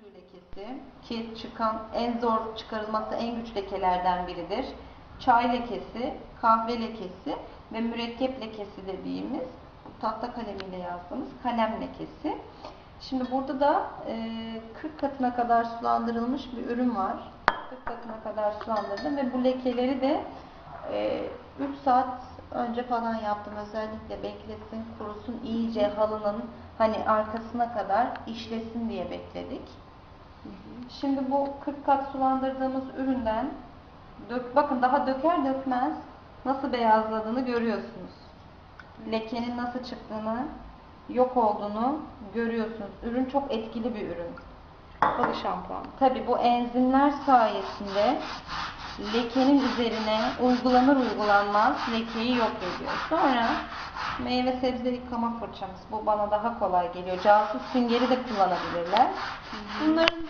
suyu lekesi ki çıkan en zor çıkarılması en güç lekelerden biridir. Çay lekesi, kahve lekesi ve mürekkep lekesi dediğimiz tahta kalemiyle yazdığımız kalem lekesi. Şimdi burada da e, 40 katına kadar sulandırılmış bir ürün var. 40 katına kadar sulandırdım ve bu lekeleri de e, 3 saat önce falan yaptım. Özellikle beklesin, kurusun, iyice halının hani arkasına kadar işlesin diye bekledik. Şimdi bu 40 kat sulandırdığımız üründen dök, bakın daha döker dökmez nasıl beyazladığını görüyorsunuz. Lekenin nasıl çıktığını, yok olduğunu görüyorsunuz. Ürün çok etkili bir ürün. Kapalı şampuan. Tabi bu enzimler sayesinde lekenin üzerine uygulanır uygulanmaz lekeyi yok ediyor. Sonra meyve sebze yıkama fırçamız. Bu bana daha kolay geliyor. Casus süngeri de kullanabilirler. Bunların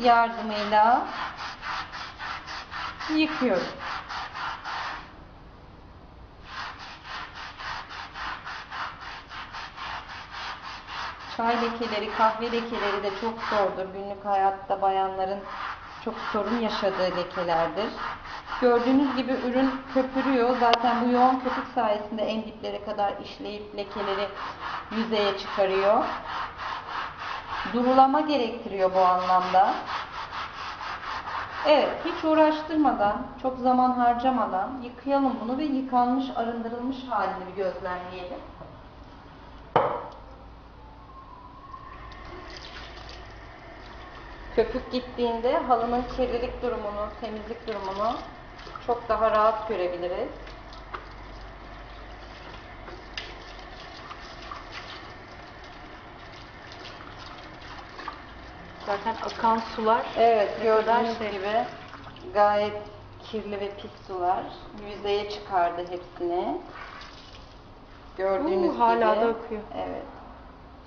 yardımıyla yıkıyorum. Çay lekeleri, kahve lekeleri de çok zordur. Günlük hayatta bayanların çok sorun yaşadığı lekelerdir. Gördüğünüz gibi ürün köpürüyor. Zaten bu yoğun köpük sayesinde en diplere kadar işleyip lekeleri yüzeye çıkarıyor. Durulama gerektiriyor bu anlamda. Evet, hiç uğraştırmadan, çok zaman harcamadan yıkayalım bunu ve yıkanmış, arındırılmış halini bir gözlemleyelim. Köpük gittiğinde halının kirlilik durumunu, temizlik durumunu çok daha rahat görebiliriz. Zaten akan sular. Evet, gördüğünüz şey. gibi gayet kirli ve pis sular yüzeye çıkardı hepsini. Gördüğünüz Oo, hala gibi. da akıyor. Evet.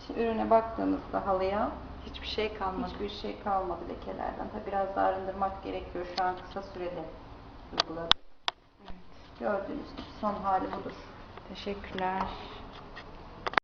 Şimdi ürüne baktığımızda halıya Hiçbir şey kalmadı. hiçbir şey kalmadı lekelerden. Tabi biraz daha arındırmak gerekiyor. Şu an kısa sürede uyguladık. Gördüğünüz gibi son hali budur. Teşekkürler.